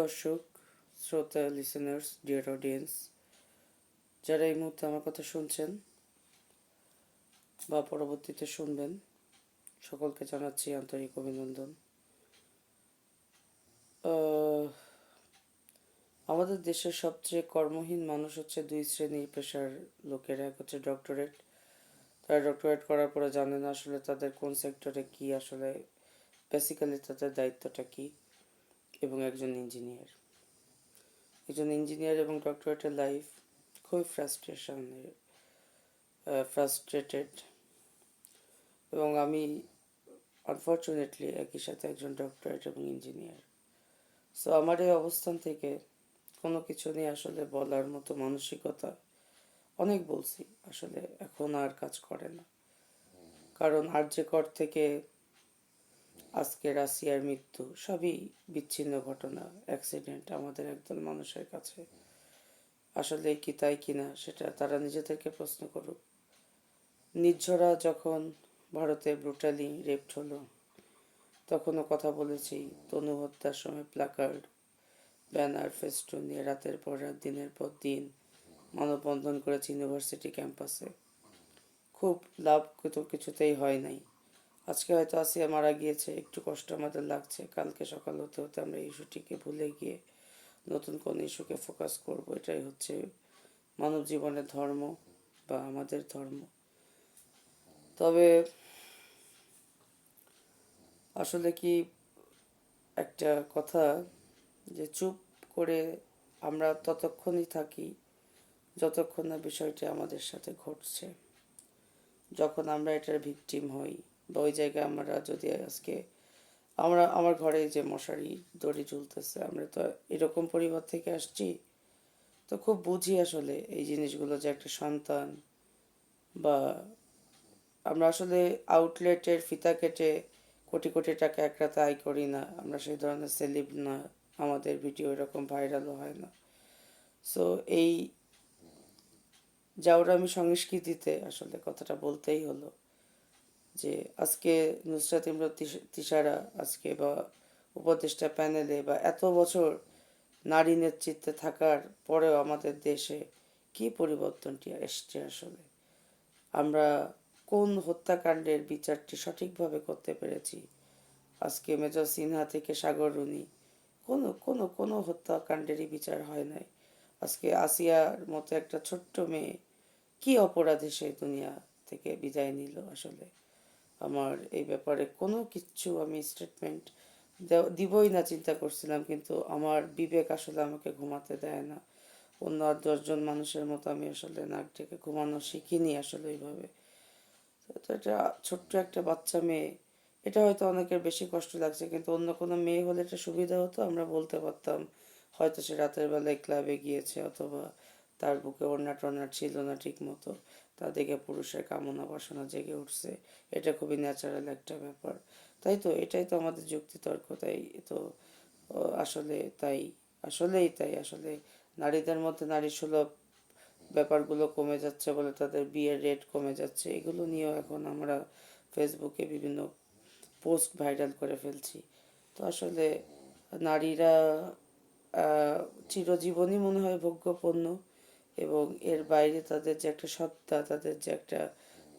দর্শক, শ্রোতা listeners dear audience যারা এই মুহূর্তে আমার কথা শুনছেন বা পরবর্তীতে শুনবেন, সকলকে জানাচ্ছি আন্তরিক অভিনন্দন। আমাদের দেশের সবচেয়ে কর্মহীন মানুষ হচ্ছে দুই শ্রেণির পেশার লোকেরা, এক হচ্ছে ডক্টরেট তারা ডক্টরেট করার পরে জানে না আসলে তাদের কোন সেক্টরে কি আসলে বেসিক্যালি তাদের দায়িত্বটা কি। এবং একজন ইঞ্জিনিয়ার একজন ইঞ্জিনিয়ার এবং ডক্টরেটের লাইফ খুবই ফ্রাস্ট্রেশনের ফ্রাস্ট্রেটেড এবং আমি আনফর্চুনেটলি একই সাথে একজন ডক্টরেট এবং ইঞ্জিনিয়ার সো আমার এই অবস্থান থেকে কোনো কিছু নিয়ে আসলে বলার মতো মানসিকতা অনেক বলছি, আসলে এখন আর কাজ করে না। কারণ আর্যকর থেকে আজকে রাশিয়ার মৃত্যু, সবই বিচ্ছিন্ন ঘটনা অ্যাক্সিডেন্ট আমাদের একদল মানুষের কাছে। আসলে কি তাই কিনা সেটা তারা নিজেদেরকে প্রশ্ন করুক। নির্ঝরা যখন ভারতে ব্রুটালি রেপড হলো, তখনও কথা বলেছি, তনু হত্যার সময় প্লাকার্ড ব্যানার ফেস্টুন নিয়ে রাতের পর রাত, দিনের পর দিন মানববন্ধন করেছি ইউনিভার্সিটি ক্যাম্পাসে খুব লাভ কিছুতেই হয় নাই। আজকে হয়তো আসিয়া মারা গিয়েছে, একটু কষ্ট আমাদের লাগছে। কালকে সকাল হতে হতে আমরা ইস্যুটিকে ভুলে গিয়ে নতুন কোন ইস্যুকে ফোকাস করব, এটাই হচ্ছে মানব জীবনের ধর্ম বা আমাদের ধর্ম। তবে আসলে কি একটা কথা যে চুপ করে আমরা ততক্ষণই থাকি, যতক্ষণ না বিষয়টি আমাদের সাথে ঘটছে। যখন আমরা এটার ভিকটিম হই বা ওই জায়গায় আমরা যদি আজকে, আমরা, আমার ঘরে যে মশারি, দড়ি ঝুলতেছে, আমরা তো এরকম পরিবার থেকে আসছি, তো খুব বুঝি আসলে এই জিনিসগুলো যে একটা সন্তান বা আমরা আসলে আউটলেটের ফিতা কেটে কোটি কোটি টাকা এক রাতে আয় করি না, আমরা সেই ধরনের সেলিব না, আমাদের ভিডিও এরকম ভাইরালও হয় না। সো এই জাউরামি সংস্কৃতিতে আসলে কথাটা বলতেই হলো। যে আজকে নুসরাত ইমরান তিস- তিশারা আজকে বা উপদেষ্টা প্যানেলে বা এত বছর নারী নেতৃত্বে থাকার পরেও আমাদের দেশে কি পরিবর্তনটি এসছে আসলে? আমরা কোন হত্যাকাণ্ডের বিচারটি সঠিকভাবে করতে পেরেছি? আজকে মেজর সিনহা থেকে সাগর রুনি, কোনো কোনো কোনো হত্যাকাণ্ডেরই বিচার হয় নাই। আজকে আসিয়ার মতো একটা ছোট্ট মেয়ে কি অপরাধে সে দুনিয়া থেকে বিদায় নিল আসলে? আমার এই ব্যাপারে কোনো কিচ্ছু আমি স্টেটমেন্ট দিবই না, চিন্তা করছিলাম, কিন্তু আমার বিবেক আসলে আমাকে ঘুমাতে দেয় না। অন্য আর দশজন মানুষের মতো আমি আসলে নাক ডেকে ঘুমানো শিখিনি আসলে ওইভাবে। তো এটা ছোট্ট একটা বাচ্চা মেয়ে, এটা হয়তো অনেকের বেশি কষ্ট লাগছে, কিন্তু অন্য কোনো মেয়ে হলে এটা সুবিধা হতো, আমরা বলতে পারতাম, হয়তো সে রাতের বেলায় ক্লাবে গিয়েছে অথবা তার বুকে ওড়না টড়না ছিল না ঠিক মতো তা দেখে পুরুষের কামনা বাসনা জেগে উঠছে। এটা খুবই ন্যাচারাল একটা ব্যাপার। তাই তো, এটাই তো আমাদের যুক্তিতর্ক, তাই তো আসলে তাই, আসলেই তাই, আসলে নারীদের মধ্যে নারী সুলভ ব্যাপারগুলো কমে যাচ্ছে বলে তাদের বিয়ের রেট কমে যাচ্ছে। এগুলো নিয়েও এখন আমরা ফেসবুকে বিভিন্ন পোস্ট ভাইরাল করে ফেলছি। তো আসলে নারীরা চিরজীবনই মনে হয় ভোগ্যপণ্য। এবং এর বাইরে তাদের যে একটা সত্তা, তাদের যে একটা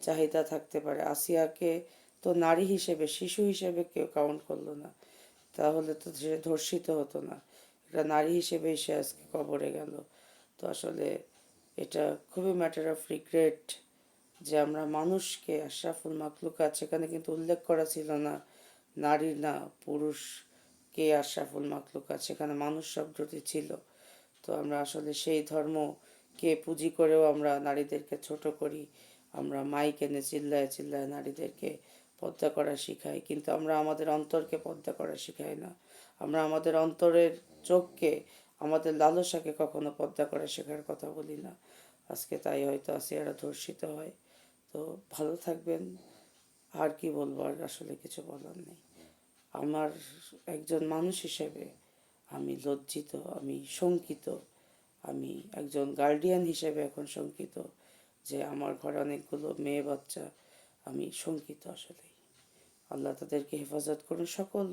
চাহিদা থাকতে পারে। আসিয়াকে তো নারী হিসেবে, শিশু হিসেবে কেউ কাউন্ট করল না। তাহলে তো সে ধর্ষিত হতো না। একটা নারী হিসেবে সে আজকে কবরে গেল। তো আসলে এটা খুবই ম্যাটার অফ রিগ্রেট যে আমরা মানুষকে, আশরাফুল মাকলুকাত সেখানে কিন্তু উল্লেখ করা ছিল না। নারী না, পুরুষ কে আশরাফুল মাকলুকাত সেখানে মানুষ শব্দটি ছিল। তো আমরা আসলে সেই ধর্মকে পুঁজি করেও আমরা নারীদেরকে ছোট করি, আমরা মাইক এনে চিল্লায় চিল্লায় নারীদেরকে পদ্মা করা শিখাই, কিন্তু আমরা আমাদের অন্তরকে পদ্মা করা শিখাই না। আমরা আমাদের অন্তরের চোখকে, আমাদের লালসাকে কখনো পদ্মা করা শেখার কথা বলি না। আজকে তাই হয়তো আসিয়ারা ধর্ষিত হয়। তো ভালো থাকবেন। আর কি বলব, আর আসলে কিছু বলার নেই। আমার একজন মানুষ হিসেবে আমি লজ্জিত, আমি শঙ্কিত আমি একজন গার্ডিয়ান হিসেবে এখন শঙ্কিত যে আমার ঘরে অনেকগুলো মেয়ে বাচ্চা, আমি শঙ্কিত আসলেই। আল্লাহ তাদেরকে হেফাজত করুন, সকল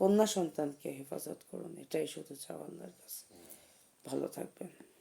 কন্যা সন্তানকে হেফাজত করুন, এটাই শুধু চাও আল্লাহর কাছে। ভালো থাকবেন।